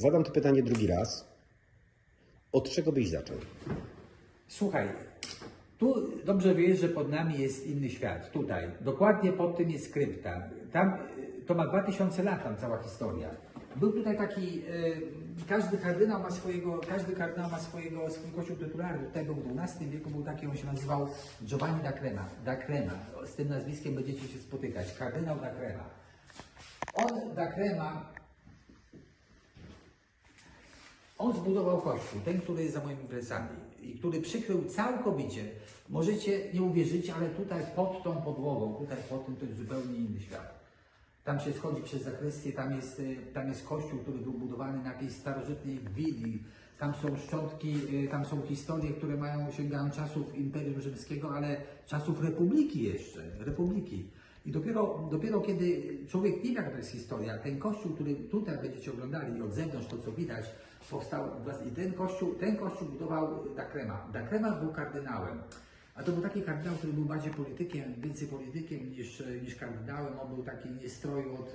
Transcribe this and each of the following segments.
Zadam to pytanie drugi raz. Od czego byś zaczął? Słuchaj, tu dobrze wiesz, że pod nami jest inny świat. Tutaj. Dokładnie pod tym jest krypta. Tam to ma 2000 lat, tam cała historia. Był tutaj taki, y, każdy kardynał ma swojego, każdy kardynał ma swojego, swój kościół tytularny. Tutaj był w XII wieku, był taki, on się nazywał Giovanni da Crema. Da Crema. Z tym nazwiskiem będziecie się spotykać. Kardynał da Crema. On, da Crema, on zbudował kościół, ten, który jest za moimi plecami i który przykrył całkowicie. Możecie nie uwierzyć, ale tutaj pod tą podłogą, tutaj pod tym to jest zupełnie inny świat. Tam się schodzi przez zakrystię, tam jest, y, tam jest kościół, który był budowany na jakiejś starożytnej willi. Tam są szczątki, y, tam są historie, które mają, sięgają czasów Imperium Rzymskiego, ale czasów Republiki jeszcze, Republiki. I dopiero, dopiero kiedy człowiek nie wie, jaka to jest historia, ten kościół, który tutaj będziecie oglądali od zewnątrz, to co widać, powstał i ten kościół, ten kościół budował Dakrema. Dakrema był kardynałem. A to był taki kardynał, który był bardziej politykiem, więcej politykiem niż, niż kardynałem. On był taki niestroju od,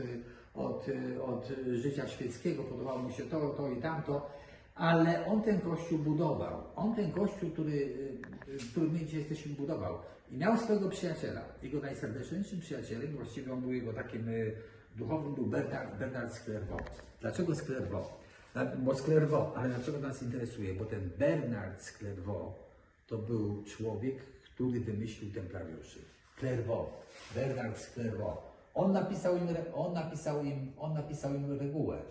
od, od życia świeckiego, podobało mu się to, to i tamto. Ale on ten kościół budował. On ten kościół, który, który my dzisiaj jesteśmy, budował. I miał swojego przyjaciela. Jego najserdeczniejszym przyjacielem, właściwie on był jego takim y, duchowym, był Bernard, Bernard z Clairvaux. Dlaczego? Dla- Bo z Clairvaux, ale dlaczego nas interesuje? Bo ten Bernard z Clairvaux to był człowiek, który wymyślił templariuszy. Clairvaux, Bernard z Clairvaux. On napisał im, on napisał im, on napisał im regułę.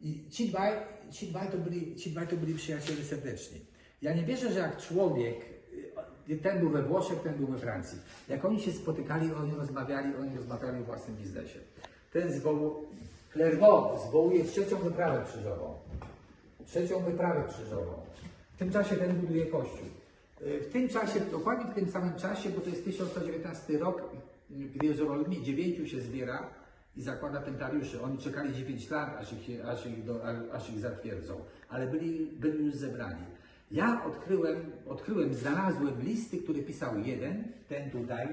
I ci dwaj, ci dwaj, to byli, ci dwaj to byli przyjaciele serdeczni. Ja nie wierzę, że jak człowiek, y, ten był we Włoszech, ten był we Francji, jak oni się spotykali, oni rozmawiali, oni rozmawiali o własnym biznesie. Ten zwołu, Clairvaux zwołuje trzecią wyprawę krzyżową. Trzecią wyprawę krzyżową. W tym czasie ten buduje kościół. W tym czasie, dokładnie w tym samym czasie, bo to jest 1119 rok, gdy Jerozolimie dziewięciu się zbiera i zakłada templariuszy. Oni czekali 9 lat, aż ich, aż ich, do, aż ich zatwierdzą, ale byli, byli już zebrani. Ja odkryłem, odkryłem, znalazłem listy, które pisał jeden, ten tutaj,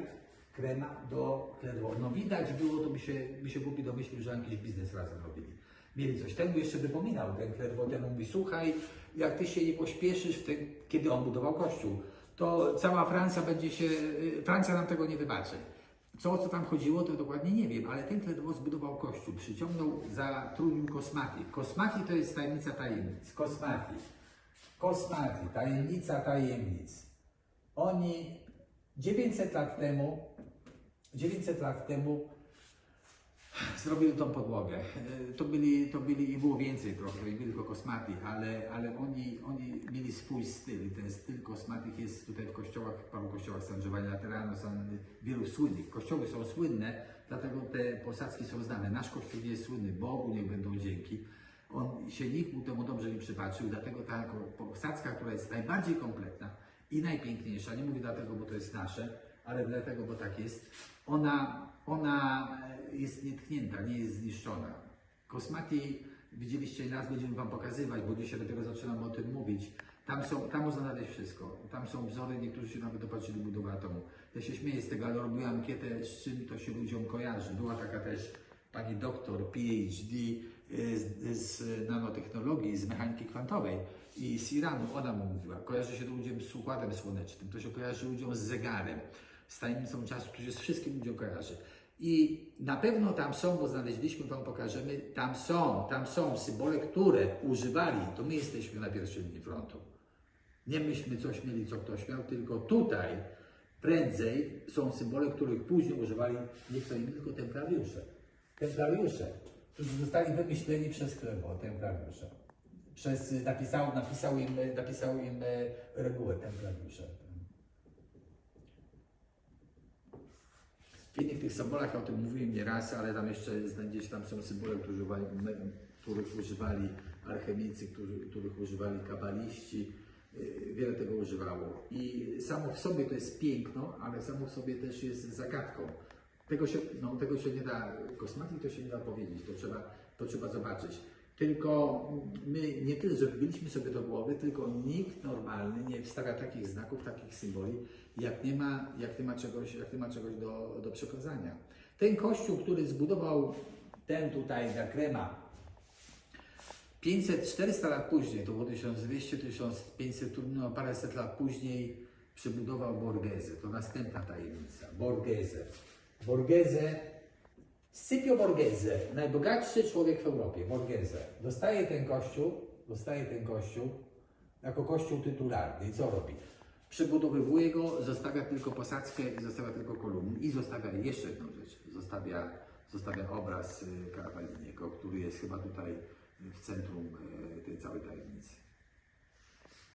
krema do Clairvaux. No widać było, to by się, by się głupi domyślił, że jakiś biznes razem robili. Mieli coś. Ten mu jeszcze wypominał, ten Clairvaux temu mówi, słuchaj, jak ty się nie pośpieszysz, tym, kiedy on budował kościół, to cała Francja będzie się, y, Francja nam tego nie wybaczy. Co, o co tam chodziło, to dokładnie nie wiem, ale ten Clairvaux zbudował kościół, przyciągnął, zatrudnił Kosmati. Kosmati to jest tajemnica tajemnic. Kosmati. Kosmati, tajemnica tajemnic. Oni 900 lat temu, 900 lat temu zrobili tą podłogę. E, To byli, to byli i było więcej trochę, nie byli tylko kosmati, ale, ale oni, oni mieli swój styl i ten styl kosmatich jest tutaj w kościołach, w paru kościołach San Giovanni Laterano, San, wielu słynnych. Kościoły są słynne, dlatego te posadzki są znane. Nasz kościół nie jest słynny, Bogu niech będą dzięki. On się nikt mu temu dobrze nie przypatrzył, dlatego ta posadzka, która jest najbardziej kompletna i najpiękniejsza, nie mówię dlatego, bo to jest nasze, ale dlatego, bo tak jest, ona, ona e, jest nietknięta, nie jest zniszczona. Kosmati, widzieliście nas, będziemy Wam pokazywać, bo dzisiaj dopiero zaczynamy o tym mówić. Tam, są, tam można znaleźć wszystko. Tam są wzory, niektórzy się nawet dopatrzyli budowy atomu. Ja się śmieję z tego, ale robiłem ankietę, z czym to się ludziom kojarzy. Była taka też pani doktor, PhD z, z nanotechnologii, z mechaniki kwantowej i z Iranu. Ona mu mówiła, kojarzy się to ludziom z układem słonecznym, to się kojarzy ludziom z zegarem, z tajemnicą czasu, to się z wszystkim ludziom kojarzy. I na pewno tam są, bo znaleźliśmy, Wam pokażemy, tam są, tam są symbole, które używali, to my jesteśmy na pierwszej linii frontu. Nie myśmy coś mieli, co ktoś miał, tylko tutaj prędzej są symbole, których później używali nie kto inny, tylko templariusze. Templariusze, którzy zostali wymyśleni przez Clairvaux, templariusze. Przez, napisał, napisał, im, napisał im e, regułę templariusze. W innych tych symbolach ja o tym mówiłem nieraz, ale tam jeszcze znajdziecie, tam są symbole, których używali, których używali alchemicy, którzy, których używali kabaliści. Wiele tego używało. I samo w sobie to jest piękno, ale samo w sobie też jest zagadką. Tego się, no, tego się nie da, kosmatyk to się nie da powiedzieć, to trzeba, to trzeba zobaczyć. Tylko my nie tyle, że wbiliśmy sobie do głowy, tylko nikt normalny nie wstawia takich znaków, takich symboli, jak nie ma, jak nie ma czegoś, jak nie ma czegoś do, do przekazania. Ten kościół, który zbudował ten tutaj, ta krema, 500, 400 lat później, to było 1200, 1500, trudno, paręset lat później przybudował Borghese. To następna tajemnica. Borghese. Borghese, Scipio Borghese, najbogatszy człowiek w Europie, Borghese, dostaje ten kościół, dostaje ten kościół jako kościół tytularny. I co robi? Przebudowywuje go, zostawia tylko posadzkę, zostawia tylko kolumny i zostawia jeszcze jedną rzecz. Zostawia, zostawia obraz y, Cavaliniego, który jest chyba tutaj w centrum y, tej całej tajemnicy.